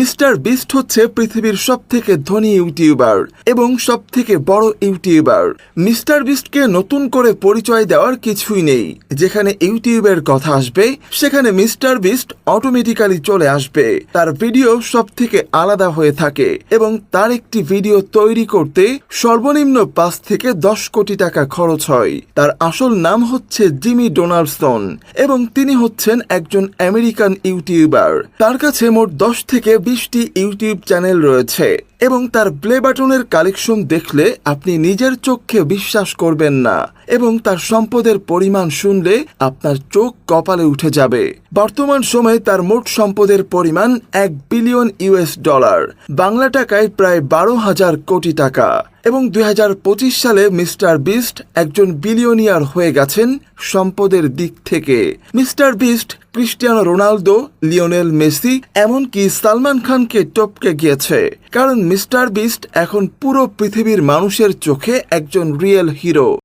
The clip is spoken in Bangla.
মিস্টার বিস্ট হচ্ছে পৃথিবীর সব থেকে ধনী ইউটিউবার এবং সব থেকে বড় ইউটিউবার। মিস্টার বিস্টকে নতুন করে পরিচয় দেওয়ার কিছুই নেই। যেখানে ইউটিউবের কথা আসবে, সেখানে মিস্টার বিস্ট অটোমেটিক্যালি চলে আসবে। তার ভিডিও সব থেকে আলাদা হয়ে থাকে এবং তার একটি ভিডিও তৈরি করতে সর্বনিম্ন পাঁচ থেকে দশ কোটি টাকা খরচ হয়। তার আসল নাম হচ্ছে জিমি ডোনাল্ডসন এবং তিনি হচ্ছেন একজন আমেরিকান ইউটিউবার। তার কাছে মোট দশ থেকে বিশটি ইউটিউব চ্যানেল রয়েছে। এবং তার প্লে বাটনের কালেকশন দেখলে আপনি নিজের চোখে বিশ্বাস করবেন না এবং তার সম্পদের পরিমাণ শুনলে আপনার চোখ কপালে উঠে যাবে। বর্তমান সময়ে তার মোট সম্পদের পরিমাণ এক বিলিয়ন ইউএস ডলার, বাংলা টাকায় প্রায় বারো হাজার কোটি টাকা এবং দু হাজার পঁচিশ সালে মিস্টার বিস্ট একজন বিলিয়নিয়ার হয়ে গেছেন সম্পদের দিক থেকে। Mister Beast, Cristiano Ronaldo, Lionel Messi, এমনকি সালমান খানকে টপকে গিয়েছে, কারণ মিস্টার বিস্ট এখন পুরো পৃথিবীর মানুষের চোখে একজন রিয়েল হিরো।